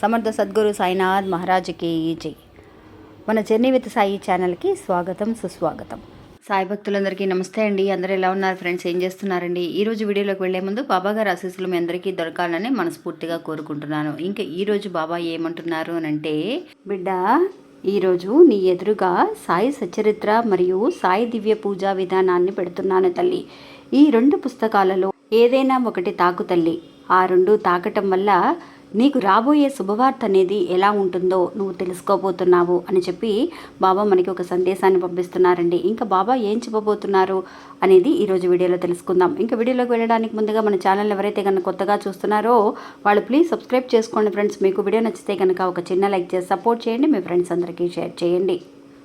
సమర్థ సద్గురు సాయినాథ్ మహారాజుకి జై. మన జర్నీ విత్ సాయి ఛానల్కి స్వాగతం సుస్వాగతం. సాయి భక్తులందరికీ నమస్తే అండి. అందరూ ఎలా ఉన్నారు ఫ్రెండ్స్? ఏం చేస్తున్నారండి? ఈ రోజు వీడియోలోకి వెళ్ళే ముందు బాబా గారి ఆశీస్సులు మీ అందరికీ దొరకాలని మనస్ఫూర్తిగా కోరుకుంటున్నాను. ఇంకా ఈరోజు బాబా ఏమంటున్నారు అని అంటే బిడ్డ ఈరోజు నీ ఎదురుగా సాయి సచరిత్ర మరియు సాయి దివ్య పూజా విధానాన్ని పెడుతున్నాను తల్లి. ఈ రెండు పుస్తకాలలో ఏదైనా ఒకటి తాకు తల్లి. ఆ రెండు తాకటం వల్ల నీకు రాబోయే శుభవార్త అనేది ఎలా ఉంటుందో నువ్వు తెలుసుకోబోతున్నావు అని చెప్పి బాబా మనకి ఒక సందేశాన్ని పంపిస్తున్నారండి. ఇంకా బాబా ఏం చెప్పబోతున్నారు అనేది ఈరోజు వీడియోలో తెలుసుకుందాం. ఇంకా వీడియోలోకి వెళ్ళడానికి ముందుగా మన ఛానల్ ఎవరైతే కనుక కొత్తగా చూస్తున్నారో వాళ్ళు ప్లీజ్ సబ్స్క్రైబ్ చేసుకోండి ఫ్రెండ్స్. మీకు వీడియో నచ్చితే కనుక ఒక చిన్న లైక్ చేసి సపోర్ట్ చేయండి. మీ ఫ్రెండ్స్ అందరికీ షేర్ చేయండి.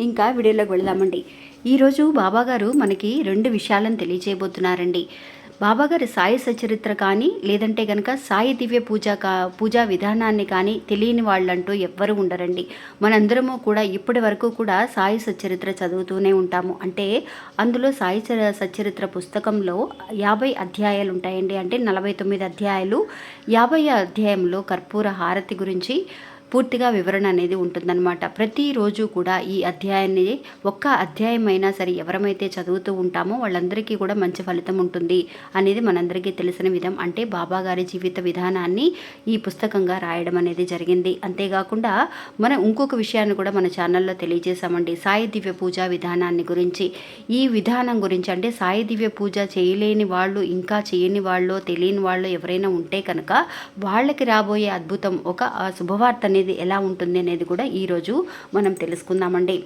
ఇంకా వీడియోలోకి వెళదామండి. ఈరోజు బాబాగారు మనకి రెండు విషయాలను తెలియజేయబోతున్నారండి. బాబాగారి సాయి సచరిత్ర కానీ లేదంటే కనుక సాయి దివ్య పూజ కా పూజా విధానాన్ని కానీ తెలియని వాళ్ళంటూ ఎవ్వరూ ఉండరండి. మనందరము కూడా ఇప్పటి వరకు కూడా సాయి సచరిత్ర చదువుతూనే ఉంటాము. అంటే అందులో సాయి చ- సచరిత్ర పుస్తకంలో యాభై అధ్యాయాలు ఉంటాయండి. అంటే నలభై తొమ్మిది అధ్యాయాలు యాభై అధ్యాయంలో కర్పూర హారతి గురించి పూర్తిగా వివరణ అనేది ఉంటుందన్నమాట. ప్రతిరోజు కూడా ఈ అధ్యాయాన్ని ఒక్క అధ్యాయం అయినా సరే ఎవరమైతే చదువుతూ ఉంటామో వాళ్ళందరికీ కూడా మంచి ఫలితం ఉంటుంది అనేది మనందరికీ తెలిసిన విధం. అంటే బాబా గారి జీవిత విధానాన్ని ఈ పుస్తకంగా రాయడం అనేది జరిగింది. అంతేకాకుండా మనం ఇంకొక విషయాన్ని కూడా మన ఛానల్లో తెలియజేశామండి. సాయి దివ్య పూజా విధానాన్ని గురించి. ఈ విధానం గురించి అంటే సాయి దివ్య పూజ చేయలేని వాళ్ళు ఇంకా చేయని వాళ్ళు తెలియని వాళ్ళు ఎవరైనా ఉంటే కనుక వాళ్ళకి రాబోయే అద్భుతం ఒక శుభవార్తని అనేది ఎలా ఉంటుంది అనేది కూడా ఈరోజు మనం తెలుసుకుందామండి.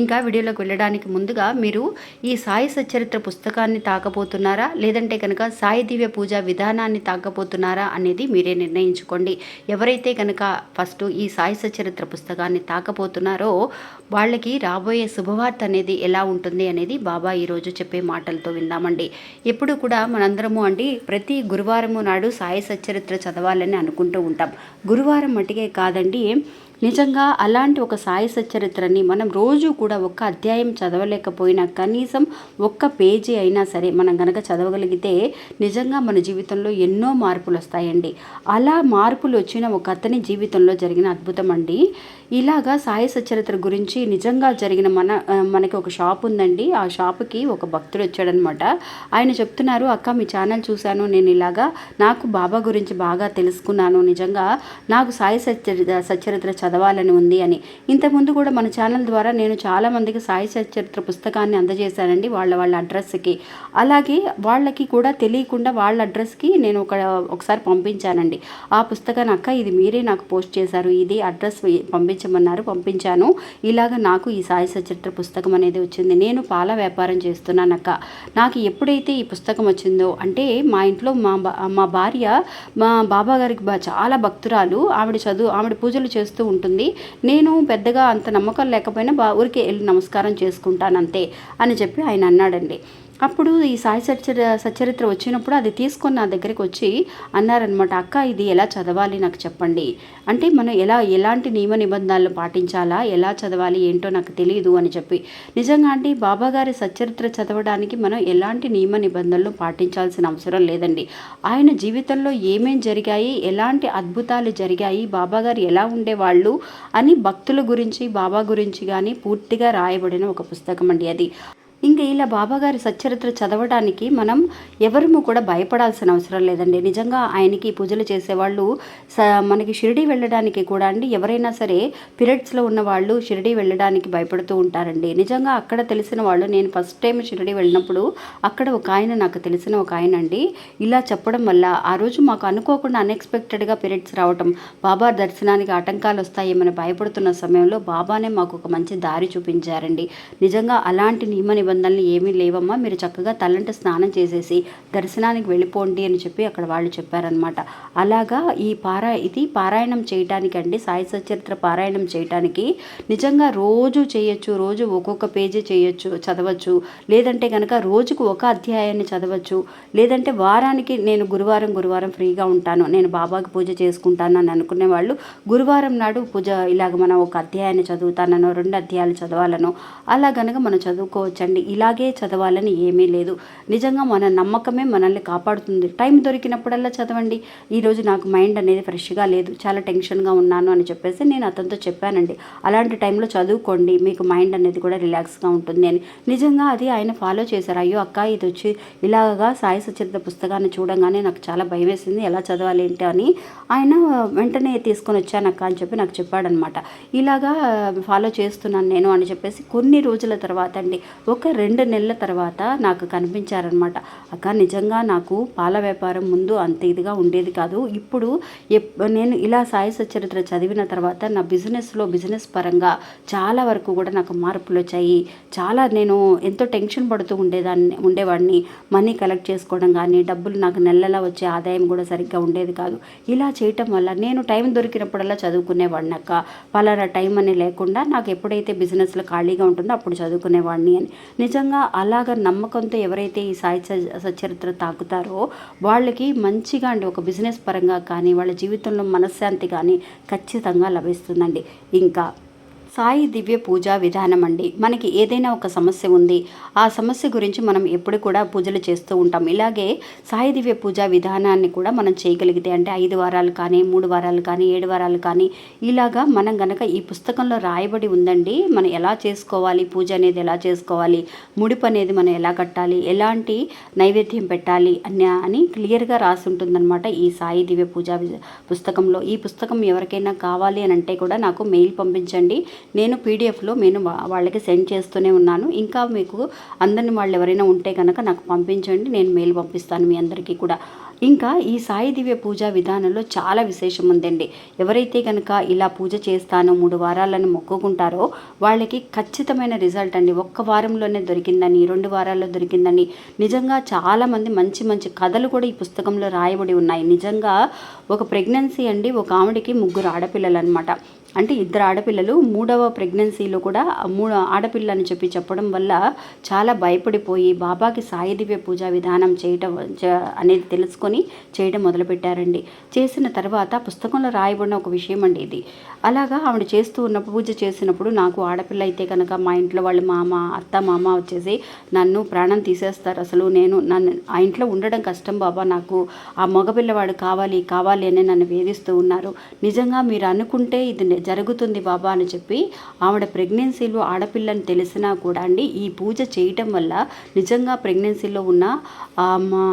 ఇంకా వీడియోలోకి వెళ్ళడానికి ముందుగా మీరు ఈ సాయి సచరిత్ర పుస్తకాన్ని తాకపోతున్నారా లేదంటే కనుక సాయి దివ్య పూజ విధానాన్ని తాకపోతున్నారా అనేది మీరే నిర్ణయించుకోండి. ఎవరైతే కనుక ఫస్ట్ ఈ సాయి సచరిత్ర పుస్తకాన్ని తాకపోతున్నారో వాళ్ళకి రాబోయే శుభవార్త అనేది ఎలా ఉంటుంది అనేది బాబా ఈరోజు చెప్పే మాటలతో విందామండి. ఎప్పుడు కూడా మనందరము అండి ప్రతి గురువారము నాడు సాయి సచరిత్ర చదవాలని అనుకుంటూ ఉంటాం. గురువారం మటుకే కాదండి నిజంగా అలాంటి ఒక సాయి సచరిత్రని మనం రోజు కూడా ఒక్క అధ్యాయం చదవలేకపోయినా కనీసం ఒక్క పేజీ అయినా సరే మనం కనుక చదవగలిగితే నిజంగా మన జీవితంలో ఎన్నో మార్పులు వస్తాయండి అలా మార్పులు వచ్చిన ఒక అతని జీవితంలో జరిగిన అద్భుతం అండి ఇలాగా సాయి సచరిత్ర గురించి నిజంగా జరిగిన మన మనకి ఒక షాప్ ఉందండి. ఆ షాప్కి ఒక భక్తుడు వచ్చాడనమాట. ఆయన చెప్తున్నారు అక్క మీ ఛానల్ చూశాను. నేను ఇలాగా నాకు బాబా గురించి బాగా తెలుసుకున్నాను. నిజంగా నాకు సాయి సచరిత్ర సచరిత్ర చదవాలని ఉంది అని. ఇంతకుముందు కూడా మన ఛానల్ ద్వారా నేను చాలా మందికి సాయి సచరిత్ర పుస్తకాన్ని అందజేశానండి వాళ్ళ వాళ్ళ అడ్రస్కి. అలాగే వాళ్ళకి కూడా తెలియకుండా వాళ్ళ అడ్రస్కి నేను ఒక ఒకసారి పంపించానండి. ఆ పుస్తకాన్ని అక్క ఇది మీరే నాకు పోస్ట్ చేశారు. ఇది అడ్రస్ పంపించమన్నారు పంపించాను. ఇలాగ నాకు ఈ సాయి సచరిత్ర పుస్తకం అనేది వచ్చింది. నేను పాల వ్యాపారం చేస్తున్నాను అక్క నాకు ఎప్పుడైతే ఈ పుస్తకం వచ్చిందో అంటే మా ఇంట్లో మా బా- మా భార్య మా బాబా గారికి చాలా భక్తురాలు. ఆవిడ చదువు ఆవిడ పూజలు చేస్తూ ఉంటుంది. నేను పెద్దగా అంత నమ్మకం లేకపోయినా బా ఊరికే వెళ్ళి నమస్కారం చేసుకుంటాను అంతే అని చెప్పి ఆయన అన్నాడండి. అప్పుడు ఈ సాయి సచరి సచరిత్ర వచ్చినప్పుడు అది తీసుకొని నా దగ్గరికి వచ్చి అన్నారనమాట అక్క ఇది ఎలా చదవాలి నాకు చెప్పండి. అంటే మనం ఎలా ఎలాంటి నియమ నిబంధనలు పాటించాలా ఎలా చదవాలి ఏంటో నాకు తెలియదు అని చెప్పి. నిజంగా అండి బాబాగారి సచరిత్ర చదవడానికి మనం ఎలాంటి నియమ నిబంధనలు పాటించాల్సిన అవసరం లేదండి. ఆయన జీవితంలో ఏమేం జరిగాయి ఎలాంటి అద్భుతాలు జరిగాయి బాబాగారు ఎలా ఉండేవాళ్ళు అని భక్తుల గురించి బాబా గురించి కానీ పూర్తిగా రాయబడిన ఒక పుస్తకం అండి అది. ఇంకా ఇలా బాబాగారి సచ్చరిత్ర చదవడానికి మనం ఎవరము కూడా భయపడాల్సిన అవసరం లేదండి. నిజంగా ఆయనకి పూజలు చేసేవాళ్ళు స మనకి షిరిడి వెళ్ళడానికి కూడా అండి ఎవరైనా సరే పీరియడ్స్లో ఉన్న వాళ్ళు షిరిడి వెళ్ళడానికి భయపడుతూ ఉంటారండి. నిజంగా అక్కడ తెలిసిన వాళ్ళు నేను ఫస్ట్ టైం షిరిడి వెళ్ళినప్పుడు అక్కడ ఒక ఆయన నాకు తెలిసిన ఒక ఆయన అండి. ఇలా చెప్పడం వల్ల ఆ రోజు మాకు అనుకోకుండా అన్ఎక్స్పెక్టెడ్గా పీరియడ్స్ రావటం బాబా దర్శనానికి ఆటంకాలు వస్తాయేమని భయపడుతున్న సమయంలో బాబానే మాకు ఒక మంచి దారి చూపించారండి. నిజంగా అలాంటి నియమ నిబంధనలు ఏమీ లేవమ్మా. మీరు చక్కగా తలంట స్నానం చేసేసి దర్శనానికి వెళ్ళిపోండి అని చెప్పి అక్కడ వాళ్ళు చెప్పారనమాట అలాగా ఈ పారా ఇది పారాయణం చేయటానికి అండి సాయి సచరిత్ర పారాయణం చేయటానికి నిజంగా రోజు చేయొచ్చు రోజు ఒక్కొక్క పేజీ చేయొచ్చు చదవచ్చు. లేదంటే కనుక రోజుకు ఒక అధ్యాయాన్ని చదవచ్చు. లేదంటే వారానికి నేను గురువారం గురువారం ఫ్రీగా ఉంటాను నేను బాబాకి పూజ చేసుకుంటాను అని అనుకునే వాళ్ళు గురువారం నాడు పూజ ఇలాగ మనం ఒక అధ్యాయాన్ని చదువుతానో రెండు అధ్యాయాలు చదవాలనో అలా కనుక మనం చదువుకోవచ్చండి. ఇలాగే చదవాలని ఏమీ లేదు. నిజంగా మన నమ్మకమే మనల్ని కాపాడుతుంది. టైం దొరికినప్పుడల్లా చదవండి. ఈరోజు నాకు మైండ్ అనేది ఫ్రెష్గా లేదు. చాలా టెన్షన్గా ఉన్నాను అని చెప్పేసి నేను అతనితో చెప్పానండి. అలాంటి టైంలో చదువుకోండి. మీకు మైండ్ అనేది కూడా రిలాక్స్గా ఉంటుంది అని. నిజంగా అది ఆయన ఫాలో చేశారు. అయ్యో అక్క ఇది వచ్చి ఇలాగా సాయి సచరిత పుస్తకాన్ని చూడంగానే నాకు చాలా భయం వేసింది. ఎలా చదవాలి ఏంటి అని ఆయన వెంటనే తీసుకొని వచ్చానక్క అని చెప్పి నాకు చెప్పాడనమాట. ఇలాగా ఫాలో చేస్తున్నాను నేను అని చెప్పేసి కొన్ని రోజుల తర్వాత అండి ఒక రెండు నెలల తర్వాత నాకు కనిపించారనమాట అక్క నిజంగా నాకు పాల వ్యాపారం ముందు అంత ఇదిగా ఉండేది కాదు. ఇప్పుడు ఎప్- నేను ఇలా సాయి సచరిత్ర చదివిన తర్వాత నా బిజినెస్లో బిజినెస్ పరంగా చాలా వరకు కూడా నాకు మార్పులు వచ్చాయి. చాలా నేను ఎంతో టెన్షన్ పడుతూ ఉండేదాన్ని ఉండేవాడిని. మనీ కలెక్ట్ చేసుకోవడం కానీ డబ్బులు నాకు నెలలా వచ్చే ఆదాయం కూడా సరిగ్గా ఉండేది కాదు. ఇలా చేయటం వల్ల నేను టైం దొరికినప్పుడల్లా చదువుకునేవాడిని అక్క. పలానా టైం అని లేకుండా నాకు ఎప్పుడైతే బిజినెస్లో ఖాళీగా ఉంటుందో అప్పుడు చదువుకునేవాడిని అని. నిజంగా అలాగ నమ్మకంతో ఎవరైతే ఈ సాయి సచరిత్ర తాకుతారో వాళ్ళకి మంచిగా అండి ఒక బిజినెస్ పరంగా కానీ వాళ్ళ జీవితంలో మనశ్శాంతి కానీ ఖచ్చితంగా లభిస్తుందండి. ఇంకా సాయి దివ్య పూజా విధానం అండి. మనకి ఏదైనా ఒక సమస్య ఉంది ఆ సమస్య గురించి మనం ఎప్పుడు కూడా పూజలు చేస్తూ ఉంటాం. ఇలాగే సాయి దివ్య పూజా విధానాన్ని కూడా మనం చేయగలిగితే అంటే ఐదు వారాలు కానీ మూడు వారాలు కానీ ఏడు వారాలు కానీ ఇలాగా మనం గనక ఈ పుస్తకంలో రాయబడి ఉందండి మనం ఎలా చేసుకోవాలి పూజ అనేది ఎలా చేసుకోవాలి ముడిపు అనేది మనం ఎలా కట్టాలి ఎలాంటి నైవేద్యం పెట్టాలి అని అని క్లియర్గా రాసి ఉంటుందన్నమాట ఈ సాయి దివ్య పూజా వి- పుస్తకంలో. ఈ పుస్తకం ఎవరికైనా కావాలి అని అంటే కూడా నాకు మెయిల్ పంపించండి. నేను పీడిఎఫ్లో నేను వాళ్ళకి సెండ్ చేస్తూనే ఉన్నాను. ఇంకా మీకు అందరిని వాళ్ళు ఎవరైనా ఉంటే కనుక నాకు పంపించండి నేను మెయిల్ పంపిస్తాను మీ అందరికీ కూడా. ఇంకా ఈ సాయి దివ్య పూజా విధానంలో చాలా విశేషం ఉందండి. ఎవరైతే కనుక ఇలా పూజ చేస్తానో మూడు వారాలను మొక్కుకుంటారో వాళ్ళకి ఖచ్చితమైన రిజల్ట్ అండి. ఒక్క వారంలోనే దొరికిందని రెండు వారాల్లో దొరికిందని నిజంగా చాలామంది మంచి మంచి కథలు కూడా ఈ పుస్తకంలో రాయబడి ఉన్నాయి. నిజంగా ఒక ప్రెగ్నెన్సీ అండి ఒక ఆవిడకి ముగ్గురు ఆడపిల్లలు అనమాట అంటే ఇద్దరు ఆడపిల్లలు మూడవ ప్రెగ్నెన్సీలో కూడా మూడు ఆడపిల్ల అని చెప్పి చెప్పడం వల్ల చాలా భయపడిపోయి బాబాకి సాయి దివ్య పూజా విధానం చేయటం అనేది తెలుసుకొని చేయడం మొదలుపెట్టారండి. చేసిన తర్వాత పుస్తకంలో రాయబడిన ఒక విషయం అండి ఇది. అలాగా ఆవిడ చేస్తూ ఉన్న పూజ చేసినప్పుడు నాకు ఆడపిల్ల అయితే కనుక మా ఇంట్లో వాళ్ళ మామ అత్త మామ వచ్చేసి నన్ను ప్రాణం తీసేస్తారు. అసలు నేను నన్ను ఆ ఇంట్లో ఉండడం కష్టం బాబా. నాకు ఆ మగపిల్లవాడు కావాలి కావాలి అని నన్ను వేధిస్తూ ఉన్నారు. నిజంగా మీరు అనుకుంటే ఇది జరుగుతుంది బాబా అని చెప్పి ఆవిడ ప్రెగ్నెన్సీలో ఆడపిల్లని తెలిసినా కూడా అండి ఈ పూజ చేయటం వల్ల నిజంగా ప్రెగ్నెన్సీలో ఉన్న ఆ మా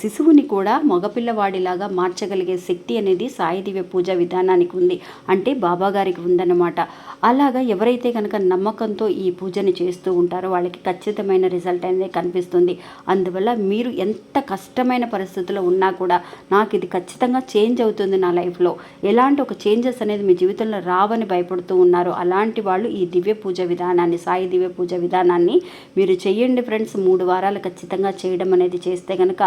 శిశువుని కూడా మగపిల్లవాడిలాగా మార్చగలిగే శక్తి అనేది సాయి దివ్య పూజ విధానానికి ఉంది. అంటే బాబాగారికి ఉందన్నమాట. అలాగా ఎవరైతే కనుక నమ్మకంతో ఈ పూజని చేస్తూ ఉంటారో వాళ్ళకి ఖచ్చితమైన రిజల్ట్ అనేది కనిపిస్తుంది. అందువల్ల మీరు ఎంత కష్టమైన పరిస్థితుల్లో ఉన్నా కూడా నాకు ఇది ఖచ్చితంగా చేంజ్ అవుతుంది నా లైఫ్లో. ఎలాంటి ఒక చేంజెస్ అనేది మీ జీవితంలో రా రావని భయపడుతూ ఉన్నారు. అలాంటి వాళ్ళు ఈ దివ్య పూజ విధానాన్ని సాయి దివ్య పూజ విధానాన్ని మీరు చేయండి ఫ్రెండ్స్. మూడు వారాలు ఖచ్చితంగా చేయడం అనేది చేస్తే కనుక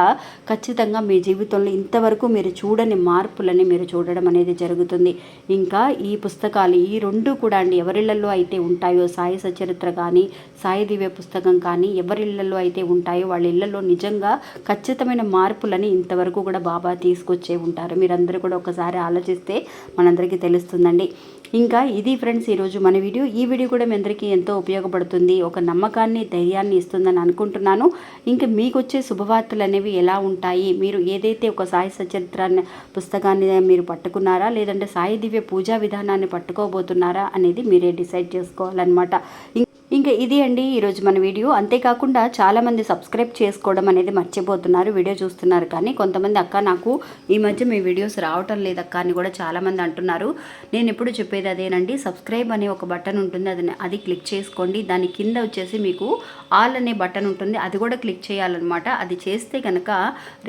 ఖచ్చితంగా మీ జీవితంలో ఇంతవరకు మీరు చూడని మార్పులని మీరు చూడడం అనేది జరుగుతుంది. ఇంకా ఈ పుస్తకాలు ఈ రెండు కూడా అండి ఎవరిళ్ళలో అయితే ఉంటాయో సాయి సచరిత్ర కానీ సాయి దివ్య పుస్తకం కానీ ఎవరిళ్ళలో అయితే ఉంటాయో వాళ్ళ ఇళ్ళలో నిజంగా ఖచ్చితమైన మార్పులని ఇంతవరకు కూడా బాబా తీసుకొచ్చే ఉంటారు. మీరందరూ కూడా ఒకసారి ఆలోచిస్తే మనందరికీ తెలుస్తుందండి. ఇంకా ఇది ఫ్రెండ్స్ ఈరోజు మన వీడియో. ఈ వీడియో కూడా మీ అందరికీ ఎంతో ఉపయోగపడుతుంది. ఒక నమ్మకాన్ని ధైర్యాన్ని ఇస్తుందని అనుకుంటున్నాను. ఇంకా మీకు వచ్చే శుభవార్తలు అనేవి ఎలా ఉంటాయి? మీరు ఏదైతే ఒక సాయి సచరిత్రాన్ని పుస్తకాన్ని మీరు పట్టుకున్నారా? లేదంటే సాయి దివ్య పూజా విధానాన్ని పట్టుకోబోతున్నారా అనేది మీరే డిసైడ్ చేసుకోవాలన్నమాట. ఇం- ఇంకా ఇది అండి ఈరోజు మన వీడియో. అంతేకాకుండా చాలామంది సబ్స్క్రైబ్ చేసుకోవడం అనేది మర్చిపోతున్నారు వీడియో చూస్తున్నారు. కానీ కొంతమంది అక్క నాకు ఈ మధ్య మీ వీడియోస్ రావటం లేదక్క అని కూడా చాలామంది అంటున్నారు. నేను ఎప్పుడు చెప్పేది అదేనండి సబ్స్క్రైబ్ అనే ఒక బటన్ ఉంటుంది అది అది క్లిక్ చేసుకోండి. దాని కింద వచ్చేసి మీకు ఆల్ అనే బటన్ ఉంటుంది అది కూడా క్లిక్ చేయాలన్నమాట. అది చేస్తే కనుక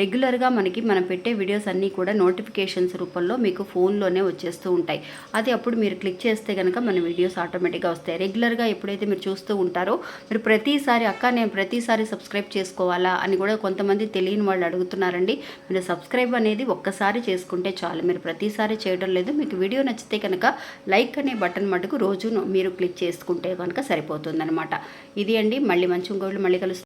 రెగ్యులర్గా మనకి మనం పెట్టే వీడియోస్ అన్నీ కూడా నోటిఫికేషన్స్ రూపంలో మీకు ఫోన్లోనే వచ్చేస్తూ ఉంటాయి. అది అప్పుడు మీరు క్లిక్ చేస్తే కనుక మన వీడియోస్ ఆటోమేటిక్గా వస్తాయి. రెగ్యులర్గా ఎప్పుడైతే మీరు చూస్తూ ఉంటారు? మీరు ప్రతిసారి అక్క నేను ప్రతిసారి సబ్స్క్రైబ్ చేసుకోవాలా? అని కూడా కొంతమంది తెలియని వాళ్ళు అడుగుతున్నారండి. మీరు సబ్స్క్రైబ్ అనేది ఒక్కసారి చేసుకుంటే చాలు. మీరు ప్రతిసారి చేయడం లేదు. మీకు వీడియో నచ్చితే కనుక లైక్ అనే బటన్ మటుకు రోజు మీరు క్లిక్ చేసుకుంటే కనుక సరిపోతుందనమాట ఇది అండి. మళ్ళీ మంచి ఇంకోళ్ళు మళ్ళీ కలుస్తుంది